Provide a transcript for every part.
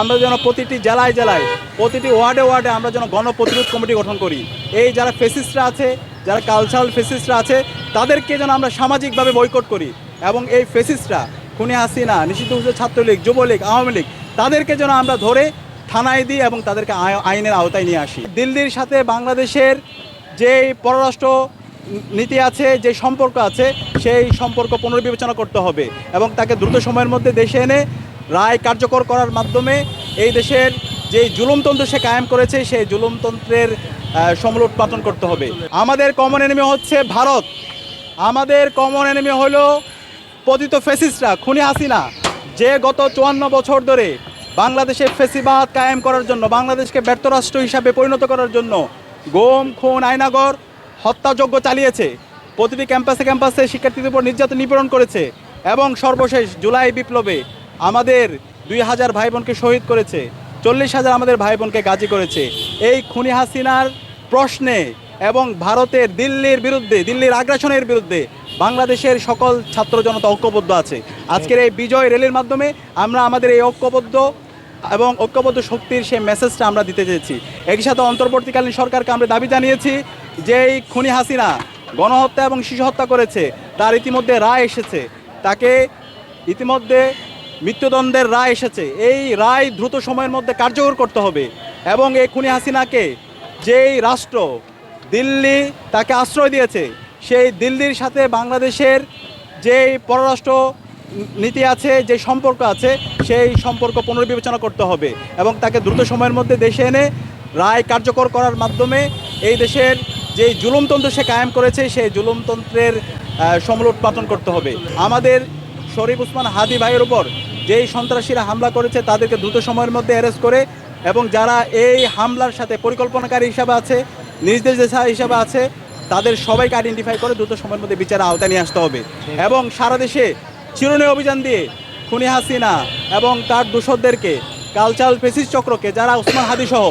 আমরা যেন প্রতিটি জেলায় জেলায়, প্রতিটি ওয়ার্ডে ওয়ার্ডে আমরা যেন গণপ্রতিরোধ কমিটি গঠন করি। এই যারা ফেসিস্টরা আছে, যারা কালচারাল ফেসিস্টরা আছে, তাদেরকে যেন আমরা সামাজিকভাবে বয়কট করি এবং এই ফেসিস্টরা খুনি হাসিনা, নিষিদ্ধ ঘোষিত ছাত্রলীগ, যুবলীগ, আওয়ামী লীগ, তাদেরকে যেন আমরা ধরে থানায় দিই এবং তাদেরকে আইনের আওতায় নিয়ে আসি। দিল্লির সাথে বাংলাদেশের যে পররাষ্ট্র নীতি আছে, যে সম্পর্ক আছে, সেই সম্পর্ক পুনর্বিবেচনা করতে হবে এবং তাকে দ্রুত সময়ের মধ্যে দেশে এনে রায় কার্যকর করার মাধ্যমে এই দেশের যে জুলুমতন্ত্র সে কায়েম করেছে, সেই জুলুমতন্ত্রের উৎপাদন করতে হবে। আমাদের কমন এনিমি হচ্ছে ভারত। আমাদের কমন এনিমি হলো পতিত ফেসিস্টরা খুনি হাসিনা, যে গত চুয়ান্ন বছর ধরে বাংলাদেশে ফেসিবাদ কায়েম করার জন্য, বাংলাদেশকে ব্যর্থ রাষ্ট্র হিসাবে পরিণত করার জন্য গোম, খুন আয়নাগর হত্যাযজ্ঞ চালিয়েছে। প্রতিটি ক্যাম্পাসে ক্যাম্পাসে শিক্ষার্থীদের উপর নির্যাতন নিপীড়ন করেছে এবং সর্বশেষ জুলাই বিপ্লবে আমাদের দুই হাজার ভাই বোনকে শহীদ করেছে, চল্লিশ হাজার আমাদের ভাই বোনকে গাজী করেছে। এই খুনি হাসিনার প্রশ্নে এবং ভারতের দিল্লির বিরুদ্ধে, দিল্লির আগ্রাসনের বিরুদ্ধে বাংলাদেশের সকল ছাত্র জনতা ঐক্যবদ্ধ আছে। আজকের এই বিজয় রেলের মাধ্যমে আমরা আমাদের এই ঐক্যবদ্ধ এবং ঐক্যবদ্ধ শক্তির সেই মেসেজটা আমরা দিতে চেয়েছি। একই সাথে অন্তর্বর্তীকালীন সরকারকে আমরা দাবি জানিয়েছি যে এই খুনি হাসিনা গণহত্যা এবং শিশু হত্যা করেছে, তার ইতিমধ্যে রায় এসেছে। তাকে ইতিমধ্যে মৃত্যুদণ্ডের রায় এসেছে। এই রায় দ্রুত সময়ের মধ্যে কার্যকর করতে হবে এবং এই খুনি হাসিনাকে যেই রাষ্ট্র দিল্লি তাকে আশ্রয় দিয়েছে সেই দিল্লির সাথে বাংলাদেশের যেই পররাষ্ট্র নীতি আছে যে সম্পর্ক আছে সেই সম্পর্ক পুনর্বিবেচনা করতে হবে এবং তাকে দ্রুত সময়ের মধ্যে দেশে এনে রায় কার্যকর করার মাধ্যমে এই দেশের যে জুলুমতন্ত্র সে কায়েম করেছে সেই জুলুমতন্ত্রের আহ, সমূল উৎপাদন করতে হবে। আমাদের শরীফ উসমান হাদি ভাইয়ের উপর যেই সন্ত্রাসীরা হামলা করেছে তাদেরকে দ্রুত সময়ের মধ্যে অ্যারেস্ট করে এবং যারা এই হামলার সাথে পরিকল্পনাকারী হিসাবে আছে নির্দেশ হিসাবে আছে, তাদের সবাইকে আইডেন্টিফাই করে দ্রুত সময়ের মধ্যে বিচারের আওতায় নিয়ে আসতে হবে। এবং সারা দেশে চিরুনি অভিযান দিয়ে খুনি হাসিনা এবং তার দূষরদেরকে কালচারাল পেসিস চক্রকে, যারা উসমান হাদি সহ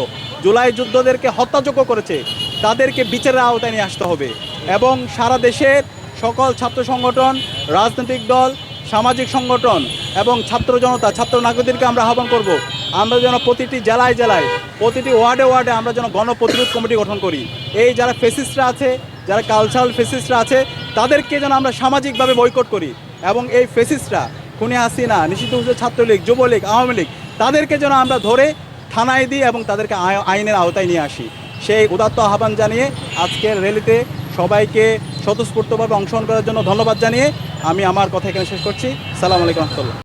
জুলাই যুদ্ধদেরকে হত্যাযোগ্য করেছে, তাদেরকে বিচারের আওতায় নিয়ে আসতে হবে। এবং সারা দেশের সকল ছাত্র সংগঠন, রাজনৈতিক দল সামাজিক সংগঠন এবং ছাত্র জনতা, ছাত্র নাগরিকদেরকে আমরা আহ্বান করব। আমরা যেন প্রতিটি জেলায় জেলায়, প্রতিটি ওয়ার্ডে ওয়ার্ডে আমরা যেন গণপ্রতিরোধ কমিটি গঠন করি। এই যারা ফেসিস্টরা আছে, যারা কালচারাল ফেসিস্টরা আছে, তাদেরকে যেন আমরা সামাজিকভাবে বয়কট করি এবং এই ফেসিস্টরা খুনি হাসিনা, নিষিদ্ধ ঘোষিত ছাত্রলীগ, যুবলীগ, আওয়ামী লীগ, তাদেরকে যেন আমরা ধরে থানায় দিই এবং তাদেরকে আইনের আওতায় নিয়ে আসি। সেই উদাত্ত আহ্বান জানিয়ে আজকের র্যালিতে সবাইকে স্বতঃস্ফূর্তভাবে অংশগ্রহণ করার জন্য ধন্যবাদ জানিয়ে আমি আমার কথা এখানে শেষ করছি। সালাম আলাইকুম রহমতুল্লাহ।